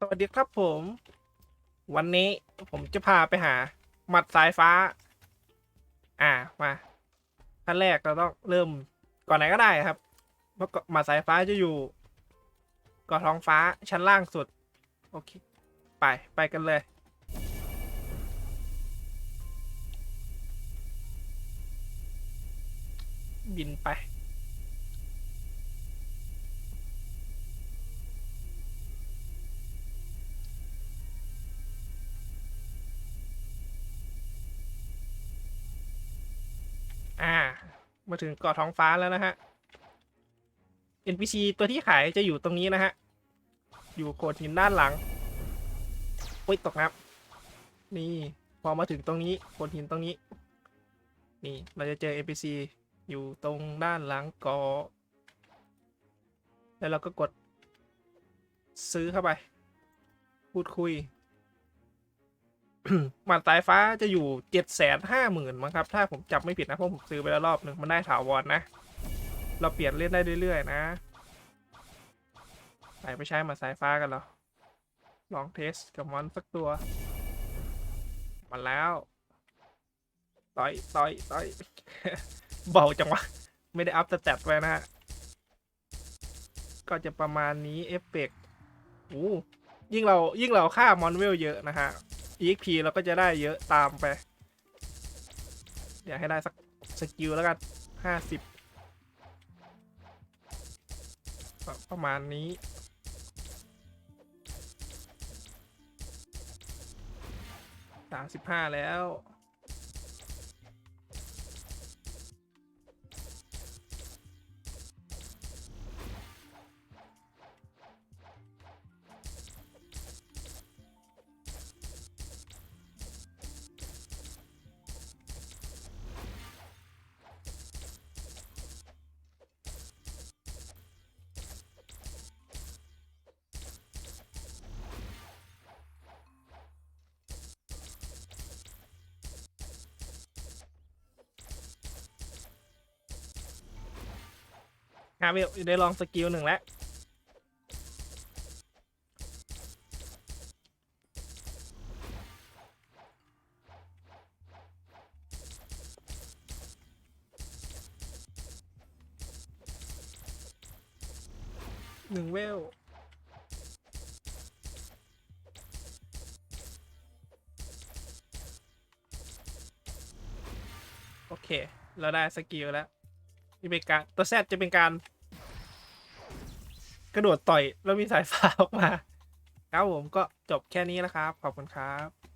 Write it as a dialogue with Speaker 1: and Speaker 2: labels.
Speaker 1: สวัสดีครับผม วันนี้ผมจะพาไปหา หมัดสายฟ้า อ่ามาขั้นแรกเราต้องเริ่มก่อนไหนก็ได้ครับเพราะหมัดสายฟ้าจะอยู่กาะท้องฟ้าชั้นล่างสุด โอเค ไปไปกันเลย บินไป อ่า มาถึงเกาะท้องฟ้าแล้วนะฮะ NPC ตัวที่ขายจะอยู่ตรงนี้นะฮะ อยู่โขดหินด้านหลังโอ้ยตกน้ำนี่ พอมาถึงตรงนี้โขดหินตรงนี้ นี่ เราจะเจอ NPC อยู่ตรงด้านหลังเกาะ แล้วเราก็กดซื้อเข้าไป พูดคุย หมัดสายฟ้าจะอยู่เจ็ดแสนห้าหมื่นมั้งครับ ถ้าผมจับไม่ผิดนะเพราะผมซื้อไปแล้วรอบหนึ่งมันได้ถาวรนะเราเปลี่ยนเล่นได้เรื่อยๆนะไปไปใช้หมัดสายฟ้ากันเหรอ ลองเทสกับมอนสักตัว มาแล้วต่อยต่อยต่อยเบาจังวะ ไม่ได้อัพสแตทไว้นะฮะก็จะประมาณนี้เอฟเฟกต์โอ้ยิ่งเรายิ่งเราฆ่ามอนเวลเยอะนะฮะ EXP เราก็จะได้เยอะตามไป อยากให้ได้สักสกิลแล้วกันห้าสิบประมาณนี้สามสิบห้าแล้ว ฮาวิลได้ลองสกิลหนึ่งแล้ว หนึ่งเวลโอเค เราได้สกิลแล้ว จะเป็นการตัวแซดจะเป็นการ กระโดดต่อยแล้วมีสายฟ้าออกมา ครับผมก็จบแค่นี้แล้วครับ ขอบคุณครับ